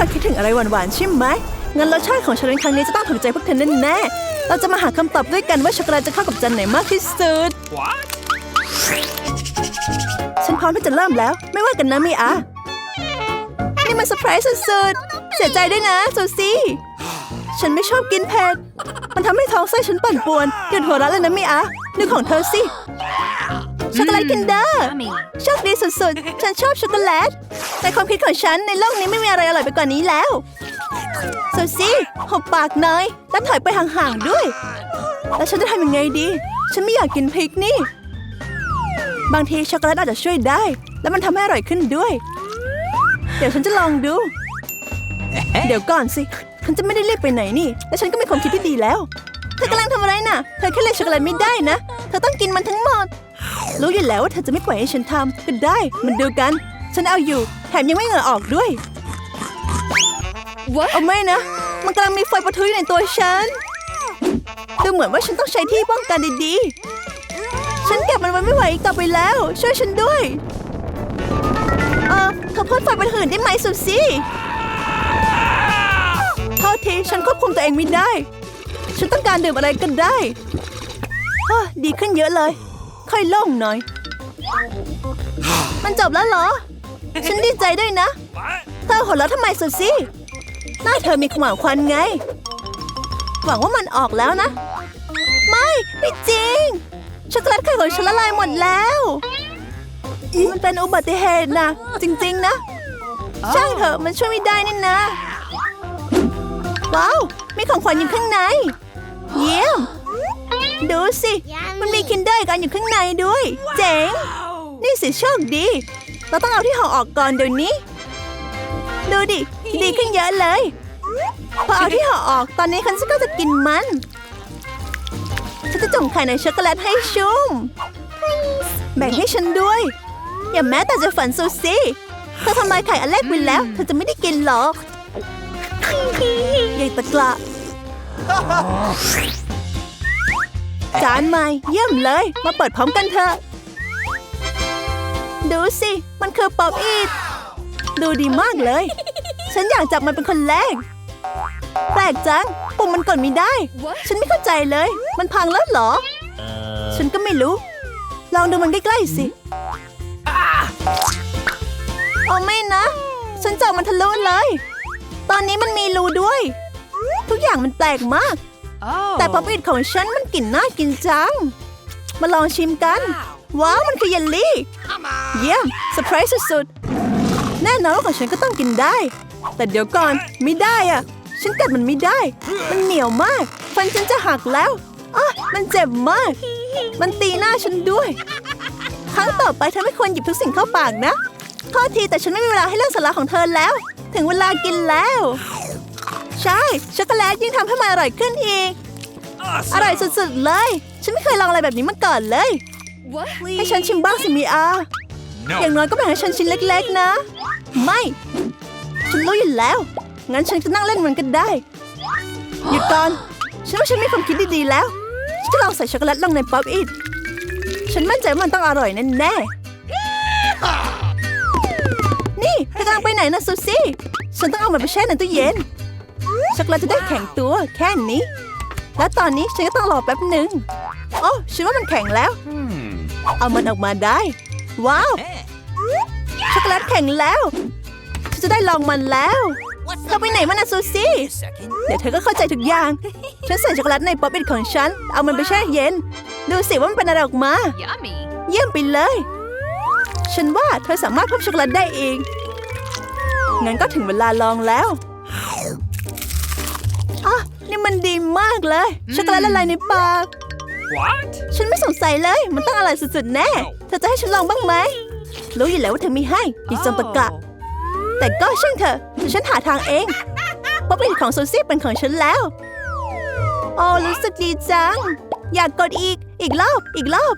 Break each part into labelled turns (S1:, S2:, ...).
S1: ลังคิดถึงอะไรหวานๆใช่ไหมงั้นรสชาติของชาเลนจ์ครั้งนี้จะต้องถูกใจพวกเธอแน่ๆเราจะมาหาคำตอบด้วยกันว่าช็อกโกแลตจะเข้ากับจานไหนมากที่สุด
S2: What?
S1: ฉันพร้อมที่จะเริ่มแล้ว ไม่ว่ากันนะมีอานี่มันเซอร์ไพรส์สุดๆ เสียใจด้วยนะซูซี่ ฉันไม่ชอบกินเผ็ด มันทำให้ท้องไส้ฉันปั่นป่วนหยุดหัวเราะเลยนะมีอาดูของเธอสิ ช็อกโกแลตกินเดอร์
S3: Yummy.
S1: โชคดีสุดๆ ฉันชอบช็อกโกแลตในความคิดของฉันในโลกนี้ไม่มีอะไรอร่อยไปกว่านี้แล้วซูซี่หบปากหน่อยแล้วถอยไปห่างๆด้วย แล้วฉันจะทำยังไงดี ฉันไม่อยากกินพริกนี่ บางทีช็อกโกแลตอาจจะช่วยได้ แล้วมันทำให้อร่อยขึ้นด้วย เดี๋ยวฉันจะลองดู เดี๋ยวก่อนสิฉันจะไม่ได้รีบไปไหนนี่ และฉันก็มีความคิดที่ดีแล้ว เธอกำลังทำอะไรน่ะ เธอแค่เล่นช็อกโกแลตไม่ได้นะ เธอต้องกินมันทั้งหมด รู้อยู่แล้วว่าเธอจะไม่ปล่อยให้ฉันทำก็ได้ มันดูกัน ฉันเอาอยู่ แถมยังไม่เหงื่อออกด้วย
S3: What?
S1: เอาไม่นะ มันกำลังมีไฟปะทุอยู่ในตัวฉัน ดูเหมือนว่าฉันต้องใช้ที่ป้องกันดีๆ ฉันเก็บมันไว้ไม่ไหวอีกต่อไปแล้ว ช่วยฉันด้วย เออเธอพ่นไฟไปหื่นได้ไหมสุซี่โทษทีฉันควบคุมตัวเองไม่ได้ ฉันต้องการดื่มอะไรก็ได้ฮะดีขึ้นเยอะเลย ค่อยโล่งหน่อย มันจบแล้วเหรอ ฉันดีใจด้วยนะ
S2: What?
S1: เธอหัวเราะทำไมสุซี่ หน้าเธอมีขมาวควันไง หวังว่ามันออกแล้วนะ ไม่ไม่จริง ช็อกโกแลตไข่ของฉันละลายหมดแล้วอีมันเป็นอุบัติเหตุนะ จริงๆนะ ช่างเถอะมันช่วยไม่ได้นี่นะ ว้าว มีของขวัญอยู่ข้างใน เยี่ยม ดูสิ มันมีคินเดอร์อีกอันอยู่ข้างในด้วย เจ๋ง นี่สิโชคดี เราต้องเอาที่ห่อออกก่อนเดี๋ยวนี้ ดูดิ ดีขึ้นเยอะเลย พอเอาที่ห่อออก ตอนนี้ฉันก็จะกินมัน ฉันจะจุ่มไข่ในช็อกโกแลตให้ชุ่ม แบ่งให้ฉันด้วย อย่าแม้แต่จะฝันซูซี่เธอทำลายไข่อันแรกไปแล้ว เธอจะไม่ได้กินหรอกใหญ่ตะกละ จานใหม่เยี่ยมเลย มาเปิดพร้อมกันเถอะ ดูสิ มันคือป๊อปอีทดูดีมากเลย ฉันอยากจับมันเป็นคนแรก แปลกจัง ปุ่มมันกดไม่ได้
S3: What?
S1: ฉันไม่เข้าใจเลย มันพังแล้วเหรอ ฉันก็ไม่รู้ ลองดูมันใกล้ๆสิเอาไม่นะ ฉันเจาะมันทะลุเลย ตอนนี้มันมีรูด้วย ทุกอย่างมันแปลกมาก
S3: Oh.
S1: แต่ป๊อปอิทของฉันมันกลิ่นน่ากินจัง มาลองชิมกัน ว้าว มันคือเยลลี่ เยี่ยมเซอร์ไพรส์สุดๆ แน่นอนว่าของฉันก็ต้องกินได้ แต่เดี๋ยวก่อนไม่ได้อะฉันกัดมันไม่ได้ มันเหนียวมาก ฟันฉันจะหักแล้วอะมันเจ็บมาก มันตีหน้าฉันด้วย ครั้งต่อไปเธอไม่ควรหยิบทุกสิ่งเข้าปากนะโทษทีแต่ฉันไม่มีเวลาให้เรื่องสาระของเธอแล้ว ถึงเวลากินแล้ว ใช่ ช็อกโกแลตยิ่งทำให้มันอร่อยขึ้นอีก อร่อยสุดๆเลย ฉันไม่เคยลองอะไรแบบนี้มาก่อนเลย
S3: What?
S1: ให้ฉันชิมบ้างสิมีอา อย่าง
S2: No.
S1: น้อยก็แบ่งให้ฉันชิ้นเล็กๆนะ ไม่ ฉันรู้อยู่แล้ว งั้นฉันจะนั่งเล่นมันก็ได้ หยุดก่อน ฉันว่าฉันมีความคิดดีๆแล้ว ฉันจะลองใส่ช็อกโกแลตลงในป๊อปอิทฉันมั่นใจว่ามันต้องอร่อยแน่ๆ นี่เธอกำลังไปไหนนะซูซี่ ฉันต้องเอามันไปแช่ในตู้เย็น ช็อกโกแลตจะได้แข็งตัวแค่นี้ และตอนนี้ฉันก็ต้องรอแป๊บหนึ่งโอ้ฉันว่ามันแข็งแล้ว
S2: Hmm.
S1: เอามันออกมาได้ ว้าว ช็อกโกแลตแข็งแล้ว ฉันจะได้ลองมันแล้วเธอไปไหนมานะซูซี่เดี๋ยวเธอก็เข้าใจทุกอย่าง ฉันใส่ช็อกโกแลตในป๊อปอิทของฉัน เอามันไปแช่เย็น ดูสิว่ามันเป็นอะไรออกมา
S3: Yummy.
S1: เยี่ยมไปเลย ฉันว่าเธอสามารถเพิ่มช็อกโกแลตได้เองงั้นก็ถึงเวลาลองแล้ว อะนี่มันดีมากเลย ช็อกโกแลตละลายในปาก
S2: What?
S1: ฉันไม่สงสัยเลย มันต้องอร่อยสุดๆแน่ เธอจะให้ฉันลองบ้างไหม รู้อยู่แล้วว่าเธอไม่ให้อีจอมตะกะ แต่ก็ช่างเถอะเดี๋ยวฉันหาทางเองป๊อปอินของโซซี่เป็นของฉันแล้ว โอ้รู้สึกดีจัง อยากกดอีก อีกรอบ อีกรอบ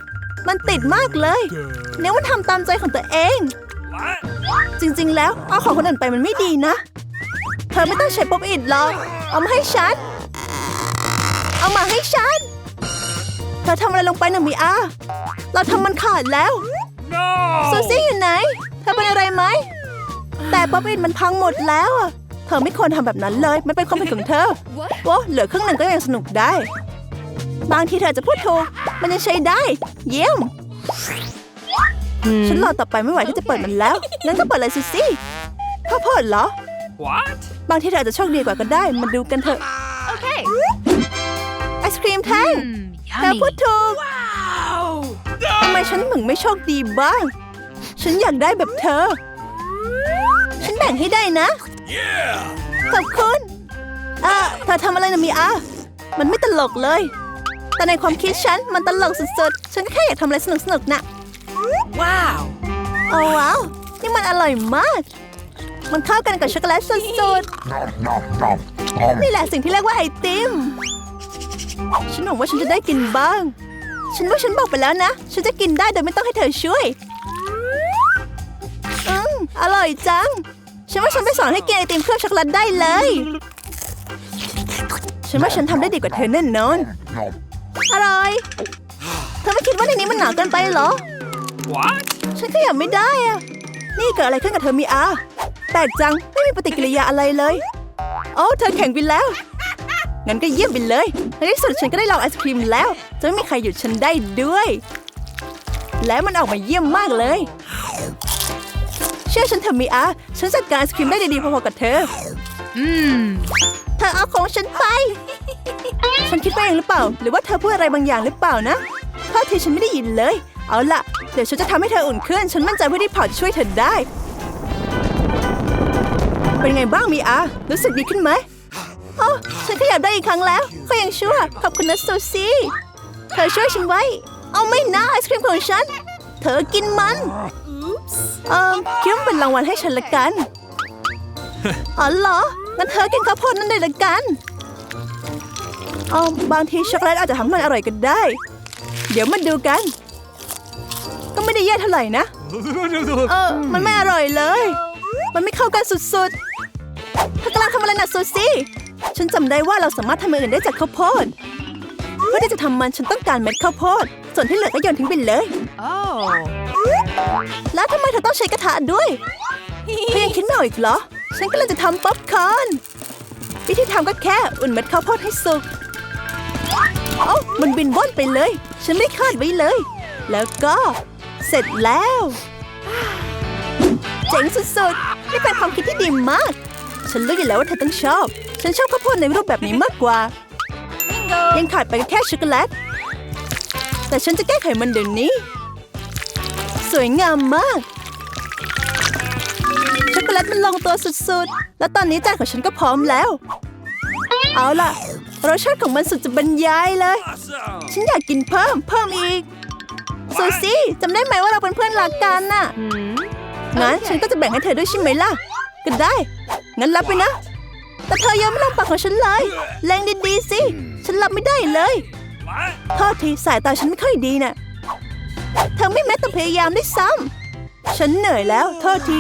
S1: มันติดมากเลย เนี่ยว่าทำตามใจของตัวเอง
S2: What?
S1: จริงๆ แล้วเอาของคนอื่นไปมันไม่ดีนะ เธอไม่ต้องใช้ป๊อปอินหรอก เอามาให้ฉัน เอามาให้ฉัน เธอทำอะไรลงไปนะมีอา เราทำมันขาดแล้ว
S2: No.
S1: ซูซี่อยู่ไหน เธอเป็นอะไรไหม แต่ป๊อปอินมันพังหมดแล้วอะเธธอไม่ควรทำแบบนั้นเลย มันเป็นความผิดของเธอ โอ้เหลือครึ่งหนึ่งก็ยังสนุกได้ บางทีเธอจะพูดถูก มันยังใช้ได้ เยี่ยมฉันรอต่อไปไม่ไหวที่จะเปิดมันแล้ว งั้นก็เปิดเลยสิสิข้าวโพดเหรอ
S2: What?
S1: บางทีเธออาจจะโชคดีกว่าก็ได้ มาดูกันเถอะ
S3: Okay.
S1: ไอศครีมแท่ง
S3: Mm,
S1: เธอ
S3: yummy.
S1: พูดถูก
S2: Wow!
S1: ทำไมฉันถึงไม่โชคดีบ้าง ฉันอยากได้แบบเธอ ฉันแบ่งให้ได้นะ
S2: Yeah!
S1: ขอบคุณอะเธอทำอะไรนะมีอามันไม่ตลกเลย แต่ในความคิดฉัน มันตลกสุดๆ ฉันแค่อยากทำอะไรสนุกๆน่ะ
S2: Wow!
S1: โอ้ว้าว นี่มันอร่อยมาก มันเข้ากันกับช็อกโกแลตสุด
S4: Nom nom nom. Nom.
S1: ๆนี่แหละสิ่งที่เรียกว่าไอติม ฉันหวังว่าฉันจะได้กินบ้าง ฉันว่าฉันบอกไปแล้วนะ ฉันจะกินได้โดยไม่ต้องให้เธอช่วย อืม อร่อยจัง ฉันว่าฉันไปสอนให้กินไอติมเคลือบช็อกโกแลตได้เลย ฉันว่าฉันทำได้ดีกว่าเธอแน่นอน
S4: Nom.
S1: อร่อย เธอไม่คิดว่าในนี้มันหนาเกินไปเหรอ
S2: What?
S1: ฉันขยับไม่ได้อะนี่เกิดอะไรขึ้นกับเธอมีอา แปลกจัง ไม่มีปฏิกิริยาอะไรเลยโอ้เธอแข่งไปแล้ว งั้นก็เยี่ยมไปเลยในที่สุดฉันก็ได้ลองไอศครีมแล้ว จะไม่มีใครหยุดฉันได้ด้วย และมันออกมาเยี่ยมมากเลย เชื่อฉันเถอะมีอาฉันจัดการไอศครีมได้ดีๆพอๆกับเธอ
S3: Mmm.
S1: เธอเอาของฉันไป ฉันคิดไปเองหรือเปล่า หรือว่าเธอพูดอะไรบางอย่างหรือเปล่านะเท่าที่ฉันไม่ได้ยินเลย เอาล่ะ เดี๋ยวฉันจะทำให้เธออุ่นขึ้น ฉันมั่นใจว่าที่เผาจะช่วยเธอได้ เป็นไงบ้างมีอา รู้สึกดีขึ้นไหมโอ้ฉันขยับได้อีกครั้งแล้วเขายังชั่ว ขอบคุณนะซูซี่เธอช่วยฉันไว้ เอาไม่นะไอศครีมของฉัน เธอกินมันเออคิดว่าเป็นรางวัลให้ฉันละกัน อ๋อเหรอ งั้นเธอกินข้าวโพดนั่นเลยละกันเออบางทีช็อกโกแลตอาจจะทำให้มันอร่อยก็ได้ เดี๋ยวมาดูกัน ก็ไม่ได้แย่เท่าไหร่นะ เออ มันไม่อร่อยเลย มันไม่เข้ากันสุดๆ เธอกำลังทำอะไรนะซูซี่ ฉันจำได้ว่าเราสามารถทำอย่างอื่นได้จากข้าวโพด เพื่อที่จะทำมันฉันต้องการเม็ดข้าวโพด ส่วนที่เหลือก็โยนทิ้งไปเลย
S3: Oh.
S1: แล้วทำไมเธอต้องใช้กระทะด้วยเธอยังคิดไม่ออกอีกเหรอ ฉันก็เลยจะทำป๊อปคอร์นวิธีทำก็แค่อุ่นเม็ดข้าวโพดให้สุกเอ้ามันบินว่อนไปเลย ฉันไม่คาดไว้เลย แล้วก็เสร็จแล้ว เจ๋งสุดๆนี่เป็นความคิดที่ดีมาก ฉันรู้อยู่แล้วว่าเธอต้องชอบ ฉันชอบข้าวโพดในรูปแบบนี้มากกว่า ยังขาดไปก็แค่ช็อกโกแลต แต่ฉันจะแก้ไขมันเดี๋ยวนี้ สวยงามมาก ช็อกโกแลตมันลงตัวสุดๆ แล้วตอนนี้จานของฉันก็พร้อมแล้ว เอาล่ะ รสชาติของมันสุดจะบรรยายเลย
S2: Awesome!
S1: ฉันอยากกินเพิ่ม เพิ่มอีกซูซี่จำได้ไหมว่าเราเป็นเพื่อนรักกันน่ะ
S3: Hmm.
S1: งั้นฉันก็จะแบ่งให้เธอด้วยใช่ไหมล่ะ ก็ได้ งั้นรับไปนะ แต่เธอยังไม่ลงปากของฉันเลย แรงดีๆสิ ฉันรับไม่ได้เลย
S2: What?
S1: โทษทีสายตาฉันไม่ค่อยดีน่ะเธอไม่แม้แต่พยายามได้วยซ้ำฉันเหนื่อยแล้วโทษที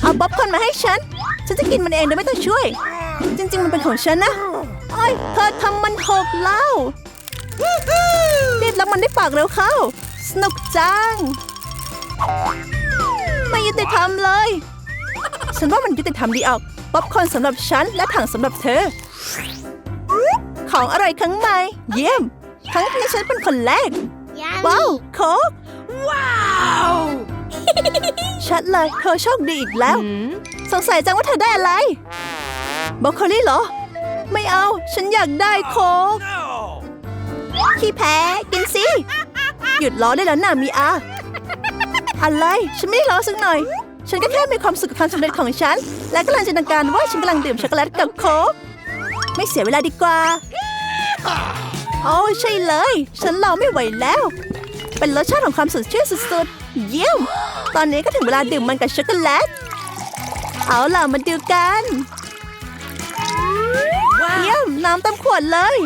S1: เอาบ๊อบคอนมาให้ฉัน ฉันจะกินมันเองโดยไม่ต้องช่วย จริง ๆ มันเป็นของฉันนะโอ้ยเธอทำมันหกแล้วรีบรับมันได้ปากเร็วเข้า สนุกจัง ไม่ยุติธรรมเลย ฉันว่ามันยุติธรรมดีออกป๊อปคอร์นสำหรับฉันและถังสำหรับเธอ ของอร่อยครั้งใหม่ เยี่ยม ครั้งนี้ฉันเป็นคนแรก ว้าวโค้ก
S2: Wow!
S1: ชัดเลยเธอโชคดีอีกแล้ว
S3: Hmm.
S1: สงสัยจังว่าเธอได้อะไรบรอกโคลี่เหรอ ไม่เอา ฉันอยากได้โค้ก
S2: No!
S1: ขี้แพ้กินสิ หยุดล้อได้แล้วนะมีอา อะไร ฉันไม่ได้ล้อสักหน่อย ฉันก็แค่มีความสุขกับความสำเร็จของฉัน และกำลังจินตนาการว่าฉันกำลังดื่มช็อกโกแลตกับโค้กไม่เสียเวลาดีกว่า โอ้ใช่เลย ฉันรอไม่ไหวแล้ว เป็นรสชาติของความสดชื่นสุดๆ เยี่ยม ตอนนี้ก็ถึงเวลาดื่มมันกับช็อกโกแลต เอาล่ะมาดูกัน เยี่ยม น้ำเต็มขวดเลย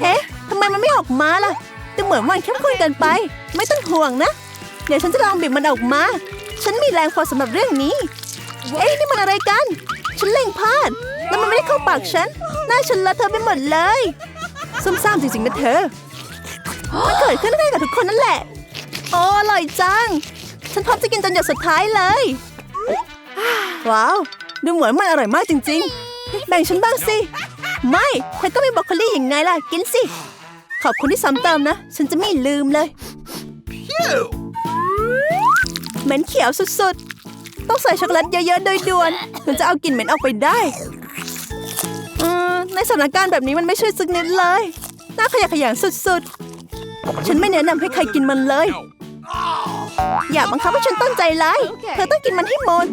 S1: เอ๊ะทำไมมันไม่ออกมาล่ะดูเหมือนมันเข้มข้นเกินไป ไม่ต้องห่วงนะ เดี๋ยวฉันจะลองบีบมันออกมา ฉันมีแรงพอสำหรับเรื่องนี้ เอ๊ะนี่มันอะไรกัน ฉันเล่งพลาด แล้วมันไม่ได้เข้าปากฉัน หน้าฉันเลอะเทอะไปหมดเลยซุ่มซ่ามจริงๆนะเธอ มันเกิดขึ้นได้กับทุกคนนั่นแหละ โอ้อร่อยจัง ฉันพร้อมจะกินจนหยดสุดท้ายเลย ว้าว ดูเหมือนมันอร่อยมากจริง ๆ แบ่งฉันบ้างสิ ไม่เธอก็มีบรอกโคลี่อย่างไงล่ะ กินสิ ขอบคุณที่ซ้ำเติมนะ ฉันจะไม่ลืมเลย เหม็นเขียวสุดๆ ต้องใส่ช็อกโกแลตเยอะๆ โดยด่วนถึงจะเอากลิ่นเหม็นออกไปได้อืมในสถานการณ์แบบนี้มันไม่ช่วยสักนิดเลย น่าขยะแขยงสุดๆ ฉันไม่แนะนำให้ใครกินมันเลย อย่าบังคับให้ฉันตั้งใจร้าย เธอต้องกินมันให้หมด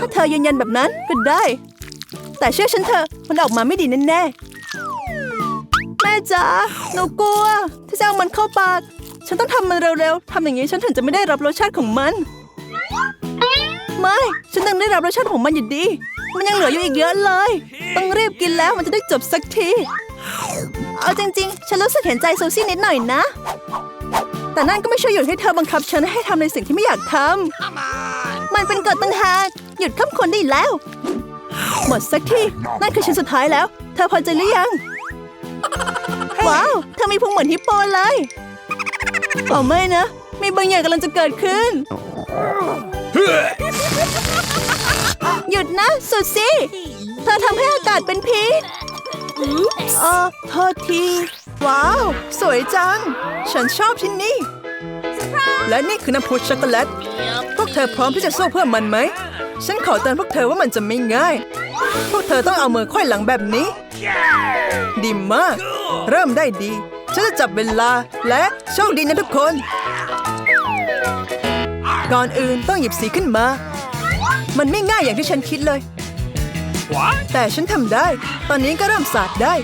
S1: ถ้าเธอยืนยันแบบนั้นก็ได้ แต่เชื่อฉันเถอะมันออกมาไม่ดีแน่ๆ แม่จ๋าหนูกลัวที่จะเอามันเข้าปาก ฉันต้องทำมันเร็วๆทำอย่างนี้ฉันถึงจะไม่ได้รับรสชาติของมัน ไม่ ฉันต้องได้รับรสชาติของมันอยู่ดี มันยังเหลืออยู่อีกเยอะเลย ต้องรีบกินแล้วมันจะได้จบสักที เอาจริงๆ ฉันรู้สึกเห็นใจซูซี่นิดหน่อยนะ แต่นั่นก็ไม่ช่วยหยุดให้เธอบังคับฉันให้ทำในสิ่งที่ไม่อยากทำมันเป็นกฎตั้งหากหยุดข้ามคนได้แล้ว หมดสักทีนั่นคือชิ้นสุดท้ายแล้ว เธอพอใจหรือยัง ว้าว เธอมีพุงเหมือนฮิปโปเลย โอ้ไม่นะ มีบางอย่างกำลังจะเกิดขึ้น หยุดนะ สุดสิเธอทำให้อากาศเป็นพิษเออโทษที ว้าว สวยจัง ฉันชอบชิ้นนี้และนี่คือน้ำพุช็อกโกแลต พวกเธอพร้อมที่จะสู้เพื่อมันไหม ฉันขอเตือนพวกเธอว่ามันจะไม่ง่าย พวกเธอต้องเอามือค่อยหลังแบบนี้ ดีมาก เริ่มได้ดี ฉันจะจับเวลาและโชคดีนะทุกคน ก่อนอื่นต้องหยิบสีขึ้นมา มันไม่ง่ายอย่างที่ฉันคิดเลย
S2: What?
S1: แต่ฉันทำได้ ตอนนี้ก็เริ่มสาดได้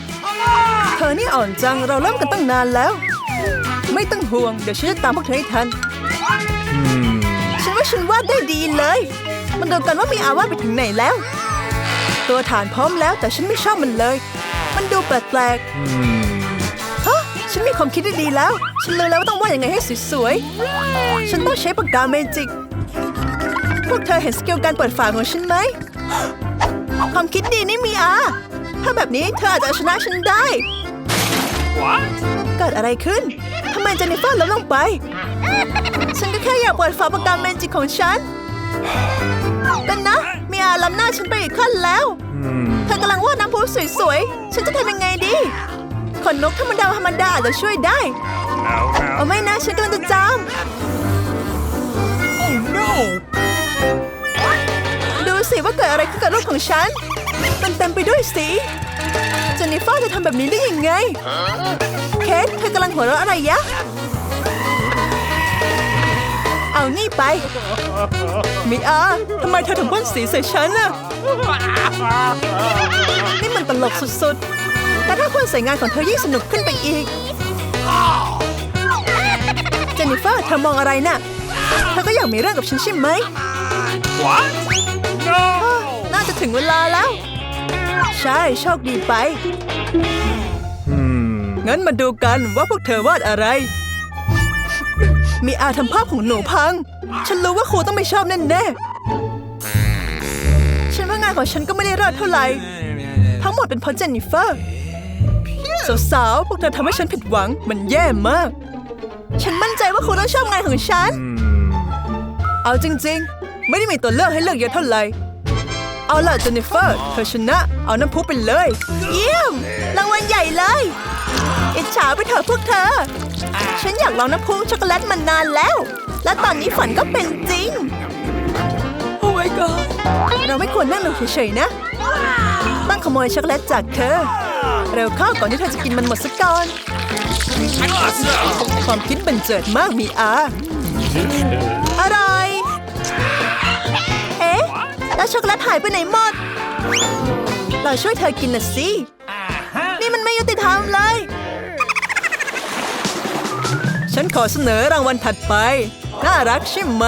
S1: เธอนี่อ่อนจังเราเริ่มกันตั้งนานแล้ว ไม่ต้องห่วง เดี๋ยวฉันจะตามพวกเธอให้ทัน ฉันว่าฉันวาดได้ดีเลย มันดูกันว่ามีอาวาดไปถึงไหนแล้ว ตัวฐานพร้อมแล้วแต่ฉันไม่ชอบมันเลย มันดูแปลกๆฮะ ฉันมีความคิดที่ดีแล้ว ฉันรู้แล้วว่าต้องวาดยังไงให้สวยๆ ฉันต้องใช้ปากกาเมจิก พวกเธอเห็นสกิลการเปิดฝาของฉันไหม ความคิดดีนี่มีอาถ้าแบบนี้เธออาจจะเอาชนะฉันได้
S2: What?
S1: เกิดอะไรขึ้น ทำไมเจนนิเฟอร์ล้มลงไป ฉันก็แค่อยากเปิดฝาปากกาเมจิกของฉันกันนะ มีอาล้ำหน้าฉันไปอีกขั้นแล้ว เธอกำลังวาดน้ำพุสวยๆ ฉันจะทำยังไงดี ขนนกธรรมดาธรรมดาอาจจะช่วยได้
S2: No,
S1: เอา
S2: no.
S1: ไม่นะฉันกำลังจะจาม
S2: Oh no!
S1: ดูสิว่าเกิดอะไรขึ้นกับรูปของฉัน มันเต็มไปด้วยสีเจนนิเฟอร์จะทำแบบนี้ได้ยังไง เคทเธอกำลังหัวเราะอะไรยะ เอานี่ไป มิอาทำไมเธอถึงพ่นสีใส่ฉันน่ะ นี่มันตลกสุดๆ แต่ถ้าคนใส่งานของเธอยิ่งสนุกขึ้นไปอีก เจนนิเฟอร์เธอมองอะไรน่ะ เธอก็อยากมีเรื่องกับฉันใช่ไหม
S2: What? No!
S1: น่าจะถึงเวลาแล้ว ใช่โชคดีไป งั้นมาดูกันว่าพวกเธอวาดอะไร มีอาทำภาพของหนูพัง ฉันรู้ว่าครูต้องไม่ชอบแน่ๆฉันว่างานของฉันก็ไม่ได้รอดเท่าไหร่ ทั้งหมดเป็นเพราะเจนนิเฟอร์ สาวๆ พวกเธอทำให้ฉันผิดหวัง มันแย่มาก ฉันมั่นใจว่าครูต้องชอบงานของฉัน เอาจริงๆ ไม่ได้มีตัวเลือกให้เลือกเยอะเท่าไหร่ เอาล่ะเจนนิเฟอร์ เธอชนะ เอาน้ำพุไปเลย เยี่ยม รางวัลใหญ่เลยอิจฉาไปเถอะพวกเธอ ฉันอยากลองน้ำพุช็อกโกแลตมานานแล้ว และตอนนี้ฝันก็เป็นจริง โอ้ my god เราไม่ควรนั่งลงเฉยๆนะ ต้องขโมยช็อกโกแลตจากเธอ เร็วเข้าก่อนที่เธอจะกินมันหมดซะก่อน ความคิดบันเจิดมากมีอาอร่อย เอ๊ะ แล้วช็อกโกแลตหายไปไหนหมด เราช่วยเธอกินน่ะสิ นี่มันไม่ยุติธรรมเลย ฉันขอเสนอรางวัลถัดไป น่ารักใช่ไหม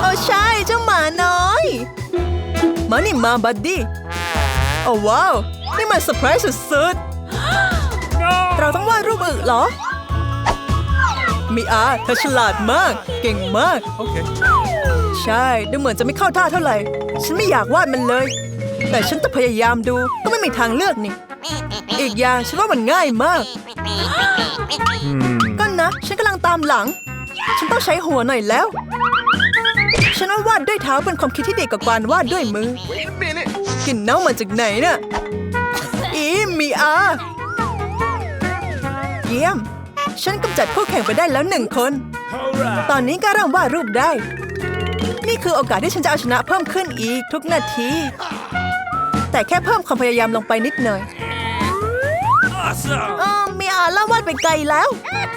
S1: โอ้ใช่เจ้าหมาน้อย มานี่มาบัดดี้โอ้ว้าว นี่มันเซอร์ไพรส์สุดๆ
S2: No!
S1: เราต้องวาดรูปอึเหรอ มีอาเธอฉลาดมาก เก่งมาก
S2: Okay.
S1: ใช่ ดูเหมือนจะไม่เข้าท่าเท่าไหร่ ฉันไม่อยากวาดมันเลย แต่ฉันต้องพยายามดู ก็ไม่มีทางเลือกนี่ อีกอย่างฉันว่ามันง่ายมาก ก็นะ ฉันกำลังตามหลัง ฉันต้องใช้หัวหน่อยแล้ว ฉันว่าวาดด้วยเท้าเป็นความคิดที่ดีกว่าการวาดด้วยมือ
S4: Wait a minute.
S1: กลิ่นเน่ามาจากไหนน่ะ อีมีอา เยี่ยม ฉันกำจัดคู่แข่งไปได้แล้วหนึ่งคน ตอนนี้ก็เริ่มวาดรูปได้ นี่คือโอกาสที่ฉันจะเอาชนะเพิ่มขึ้นอีกทุกนาที แต่แค่เพิ่มความพยายามลงไปนิดหน่อย
S2: Awesome.
S1: เออมีอาล่าวาดไปไกลแล้ว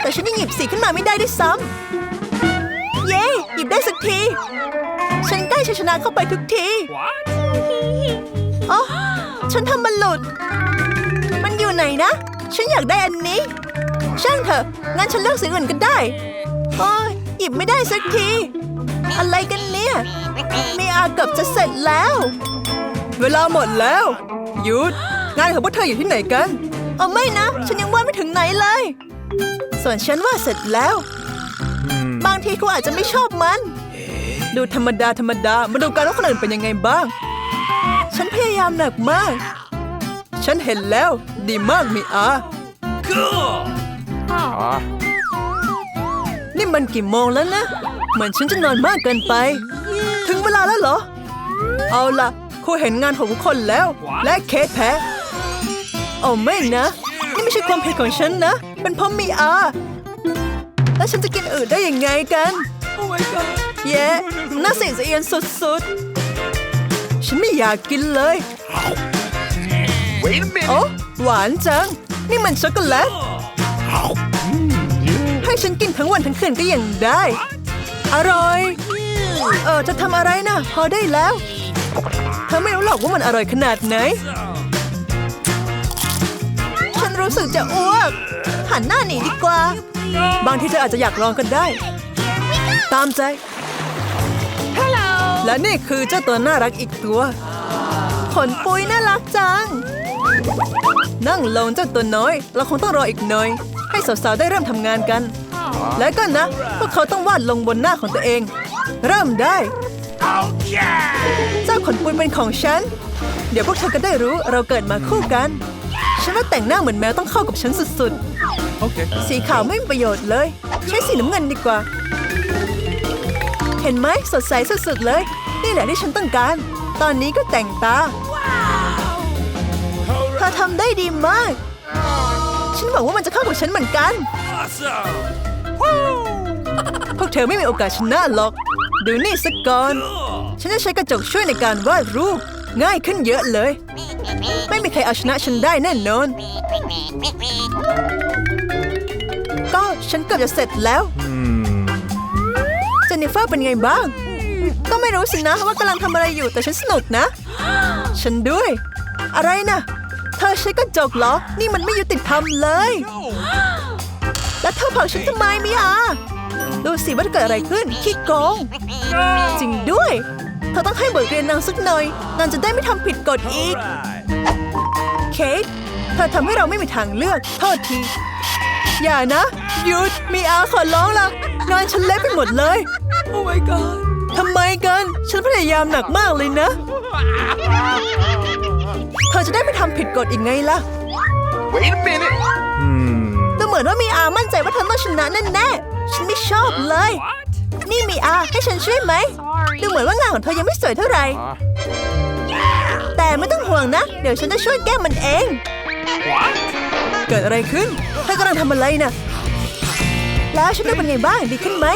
S1: แต่ฉันยังหยิบสีขึ้นมาไม่ได้ด้วยซ้ำเย้ หยิบได้สักที ฉันใกล้ชัยชนะเข้าไปทุกที
S2: What?
S1: อ๋อฉันทำมันหลุด มันอยู่ไหนนะ ฉันอยากได้อันนี้ ช่างเถอะ งั้นฉันเลือกสีอื่นก็ได้ โอ้ยหยิบไม่ได้สักที อะไรกันเนี่ย มีอาเกือบจะเสร็จแล้ว เวลาหมดแล้ว หยุด งานของพวกเธออยู่ที่ไหนกัน เอาไม่นะ ฉันยังวาดไม่ถึงไหนเลย ส่วนฉันวาดเสร็จแล้ว บางทีเขาอาจจะไม่ชอบมัน ดูธรรมดาธรรมดามาดูกันว่าคนอื่นเป็นยังไงบ้าง ฉันพยายามหนักมาก ฉันเห็นแล้ว ดีมากมีอา
S2: Cool.
S4: Ah.
S1: นี่มันกี่โมงแล้วนะ เหมือนฉันจะนอนมากเกินไป ถึงเวลาแล้วเหรอ เอาล่ะครูเห็นงานของทุกคนแล้ว และเคสแพ้โอ้ไม่นะ นี่ไม่ใช่ความผิดของฉันนะ เป็นเพราะมีอา แล้วฉันจะกินอื่นได้ยังไงกัน โอ้ my god เย้น่าเสียดเอียนสุดๆ ฉันไม่อยากกินเลย
S4: Wait a minute.
S1: โอ้หวานจัง นี่มันช็อกโกแลต ให้ฉันกินทั้งวันทั้งคืนก็ยังได้ อร่อย เออจะทำอะไรนะพอได้แล้ว เธอไม่รู้หรอกว่ามันอร่อยขนาดไหน ฉันรู้สึกจะอ้วก หันหน้าหนีดีกว่า บางทีเธออาจจะอยากลองกันได้ ตามใจ
S3: Hello.
S1: และนี่คือเจ้าตัวน่ารักอีกตัว ขนปุยน่ารักจัง นั่งลงเจ้าตัวน้อย เราคงต้องรออีกหน่อย ให้สาวๆได้เริ่มทำงานกัน และก็นะ พวกเขาต้องวาดลงบนหน้าของตัวเอง เริ่มได้ เจ้าขนปุยเป็นของฉัน เดี๋ยวพวกเธอก็ได้รู้เราเกิดมาคู่กัน ฉันว่าแต่งหน้าเหมือนแมวต้องเข้ากับฉันสุดๆ
S2: Okay.
S1: สีขาวไม่มีประโยชน์เลย ใช้สีน้ำเงินดีกว่า เห็นไหมสดใสสุดๆเลย นี่แหละที่ฉันต้องการ ตอนนี้ก็แต่งตาเธอทำได้ดีมาก ฉันหวังว่ามันจะเข้ากับฉันเหมือนกัน
S2: Awesome.
S1: พวกเธอไม่มีโอกาสชนะหรอก ดูนี่สักก่อน
S2: Cool.
S1: ฉันจะใช้กระจกช่วยในการวาดรูป ง่ายขึ้นเยอะเลย ไม่มีใครเอาชนะฉันได้แน่นอน ก็ฉันเกือบจะเสร็จแล้วเจนนิเฟอร์เป็นไงบ้าง ก็ไม่รู้สินะว่ากำลังทำอะไรอยู่แต่ฉันสนุกนะ ฉันด้วย อะไรนะเธอใช้กระจกเหรอ นี่มันไม่ยุติธรรมเลย แล้วเธอผลักฉันทำไมมิอาดูสิว่าเกิดอะไรขึ้นขี้โกง จริงด้วย เธอต้องให้บทเรียนนางสักหน่อย นางจะได้ไม่ทำผิดกฎอีก เคทเธอทำให้เราไม่มีทางเลือก โทษที อย่านะหยุดมีอาขอร้องละงานฉันเละไปหมดเลย โอ้ my god ทำไมกัน ฉันพยายามหนักมากเลยนะ เธอจะได้ไม่ทำผิดกฎอีกไงล่ะ
S4: Wait a minute.
S1: ดูเหมือนว่ามีอามั่นใจว่าเธอต้องชนะแน่ๆ ฉันไม่ชอบเลย
S2: What?
S1: นี่มีอาให้ฉันช่วยไหม
S3: Sorry.
S1: ดูเหมือนว่างานของเธอยังไม่สวยเท่าไหร่ แต่ไม่ต้องห่วงนะ เดี๋ยวฉันจะช่วยแก้มันเอง
S2: What?
S1: เกิดอะไรขึ้นเธอกำลังทำอะไรนะแล้วฉันดูเป็นไงบ้างดีขึ้นไหม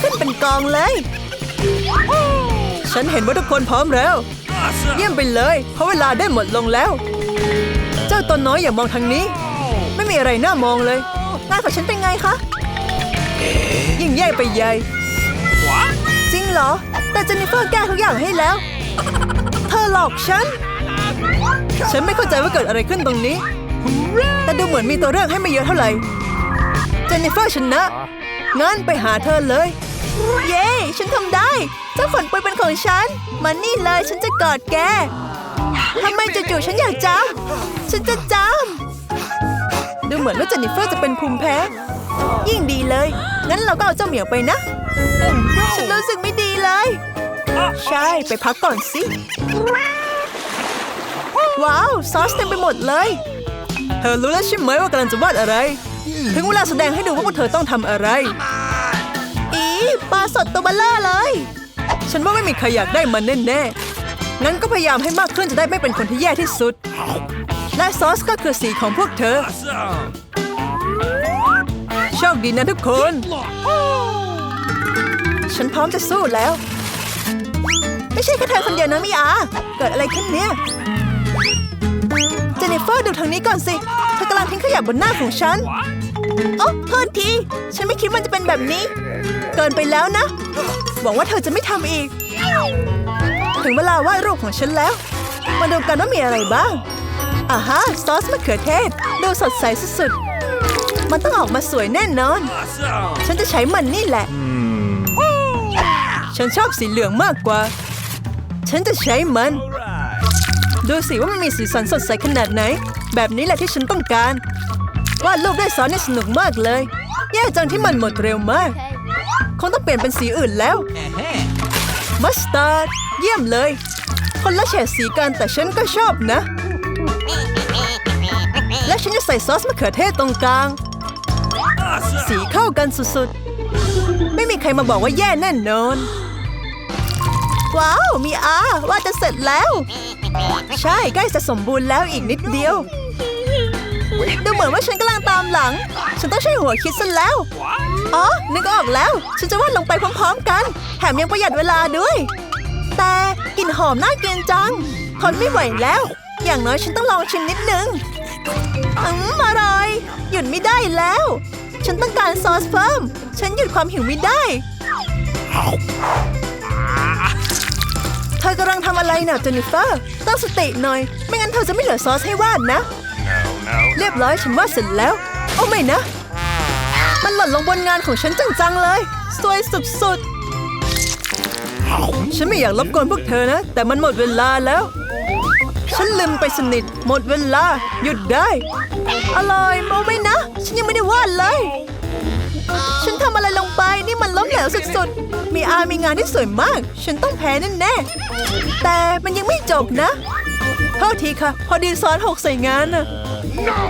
S1: ขึ้นเป็นกองเลย ฉันเห็นว่าทุกคนพร้อมแล้ว
S2: Awesome.
S1: เยี่ยมไปเลย เพราะเวลาได้หมดลงแล้ว เจ้าตัวน้อยอย่ามองทางนี้ ไม่มีอะไรน่ามองเลยงานของฉันเป็นไงคะยิ่งแย่ไปใหญ่
S2: What?
S1: จริงเหรอ แต่เจนนิเฟอร์แก้ทุกอย่างให้แล้ว เธอหลอกฉัน ฉันไม่เข้าใจว่าเกิดอะไรขึ้นตรงนี้ แต่ดูเหมือนมีตัวเรื่องให้ไม่เยอะเท่าไหร่ เจนนิเฟอร์ชนะ งั้นไปหาเธอเลย เย้ ฉันทำได้ เจ้าขนปุยเป็นของฉัน มันนี่เลยฉันจะกอดแก ทำไมจู่ๆฉันอยากจำฉันจะจำดูเหมือนว่าเจนนิเฟอร์จะเป็นภูมิแพ้ ยิ่งดีเลย งั้นเราก็เอาเจ้าเหมียวไปนะ ฉันรู้สึกไม่ดีเลย ใช่ ไปพักก่อนสิ ว้าว ซอสเต็มไปหมดเลย เธอรู้แล้วใช่ไหมว่ากำลังจะวาดอะไร ถึงเวลาแสดงให้ดูว่าพวกเธอต้องทำอะไร อีปลาสดตัวเบลเลอร์เลย ฉันว่าไม่มีใครอยากได้มันแน่ๆงั้นก็พยายามให้มากขึ้นจะได้ไม่เป็นคนที่แย่ที่สุด และซอสก็คือสีของพวกเธอ
S2: Awesome.
S1: โชคดีนะทุกคน ฉันพร้อมจะสู้แล้ว ไม่ใช่แค่เธอคนเดียวนะมิอาเกิดอะไรขึ้นเนี่ยเจนนิเฟอร์ดูทางนี้ก่อนสิเธอกำลังทิ้งขยะบนหน้าของฉัน
S2: What?
S1: โอ้โทษที ฉันไม่คิดมันจะเป็นแบบนี้ เกินไปแล้วนะ หวังว่าเธอจะไม่ทำอีก ถึงเวลาวาดรูปของฉันแล้ว มาดูกันว่ามีอะไรบ้างอ่าฮะซอสมะเขือเทศ ดูสดใสสุดๆ มันต้องออกมาสวยแน่นอน
S2: Awesome.
S1: ฉันจะใช้มันนี่แหละ ฉันชอบสีเหลืองมากกว่า ฉันจะใช้มัน
S2: Alright.
S1: ดูสิว่ามันมีสีสันสดใสขนาดไหน แบบนี้แหละที่ฉันต้องการวาดรูปด้วยซอสนี่สนุกมากเลย แย่จังที่มันหมดเร็วมาก คงต้องเปลี่ยนเป็นสีอื่นแล้ว มัสตาร์ดเยี่ยมเลย คนละเฉดสีกันแต่ฉันก็ชอบนะ และฉันจะใส่ซอสมะเขือเทศตรงกลาง สี
S2: Awesome.
S1: เข้ากันสุดๆ ไม่มีใครมาบอกว่าแย่แน่นอน ว้าว มีอาว่าจะเสร็จแล้ว ใช่ใกล้จะสมบูรณ์แล้วอีกนิดเดียว ดูเหมือนว่าฉันกำลังตามหลัง ฉันต้องใช้หัวคิดซะแล้ว อ๋อ นึกออกแล้ว ฉันจะวาดลงไปพร้อม ๆ กัน แถมยังประหยัดเวลาด้วย แต่กลิ่นหอมน่ากินจังทนไม่ไหวแล้ว อย่างน้อยฉันต้องลองชิมนิดนึงอืมอร่อย หยุดไม่ได้แล้ว ฉันต้องการซอสเพิ่ม ฉันหยุดความหิวไม่ได้ เธอกำลังทำอะไรน่ะเจนนิเฟอร์ ตั้งสติหน่อย ไม่งั้นเธอจะไม่เหลือซอสให้วาดนะ
S4: No, no.
S1: เรียบร้อยฉันวาดเสร็จแล้ว โอ้ไม่นะ มันหล่นลงบนงานของฉันจังๆเลยสวยสุดๆ ฉันไม่อยากรบกวนพวกเธอนะ แต่มันหมดเวลาแล้ว ฉันลืมไปสนิท หมดเวลา หยุดได้ อร่อยโมไม่นะ ฉันยังไม่ได้วาดเลย ฉันทำอะไรลงไปนี่มันล้มเหลวสุดๆ มีอามีงานที่สวยมาก ฉันต้องแพ้แน่ๆแต่มันยังไม่จบนะโทษทีค่ะ พอดีซ้อนหกใส่งานน่ะ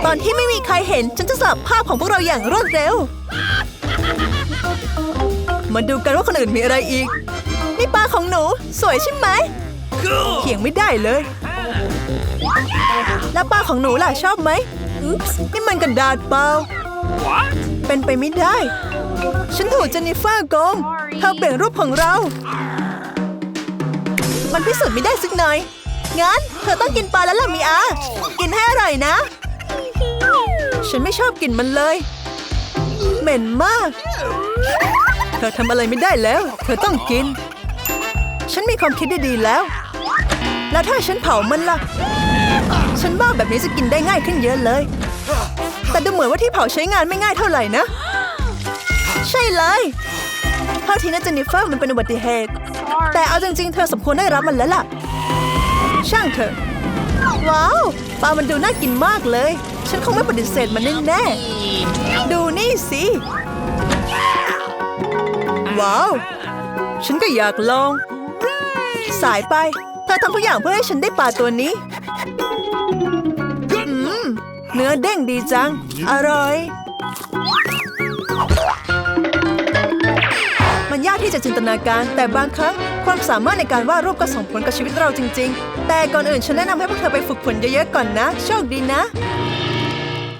S1: ตอนที่ไม่มีใครเห็นฉันจะสลับภาพของพวกเราอย่างรวดเร็ว มาดูกันว่าคนอื่นมีอะไรอีก นี่ปลาของหนูสวยใช่ไหม
S2: Cool.
S1: เถียงไม่ได้เลย แล้วปลาของหนูล่ะชอบไหมอุ๊ปส์นี่มันกระดาษเปล่า
S2: What?
S1: เป็นไปไม่ได้ ฉันถูกเจนนิเฟอร์โกงเธอเปลี่ยนรูปของเรา มันพิสูจน์ไม่ได้สักหน่อย งั้น เธอต้องกินปลาแล้วล่ะมีอา กินให้อร่อยนะ ฉันไม่ชอบกลิ่นมันเลย เหม็นมาก เธอทำอะไรไม่ได้แล้ว เธอต้องกิน ฉันมีความคิดดีๆแล้ว แล้วถ้าฉันเผามันล่ะ ฉันว่าแบบนี้จะกินได้ง่ายขึ้นเยอะเลยแต่ ดูเหมือนว่าที่เผาใช้งานไม่ง่ายเท่าไหร่นะ ใช่เลยเท่าทีนะเจนนิเฟอร์มันเป็นอุบัติเหตุ แต่เอาจริงๆ เธอสมควรได้รับมันแล้วล่ะ ช่างเถอะ ว้าวปลามันดูน่ากินมากเลย ฉันคงไม่ปฏิเสธมันแน่ๆ ดูนี่สิ ว้าว ฉันก็อยากลอง สายไป เธอทำทุกอย่างเพื่อให้ฉันได้ปลาตัวนี้ เนื้อเด้งดีจัง อร่อย มันยากที่จะจินตนาการแต่บางครั้งความสามารถในการวาดรูปก็ส่งผลกับชีวิตเราจริง ๆ แต่ก่อนอื่นฉันแนะนำให้พวกเธอไปฝึกฝนเยอะๆก่อนนะ โชคดีนะ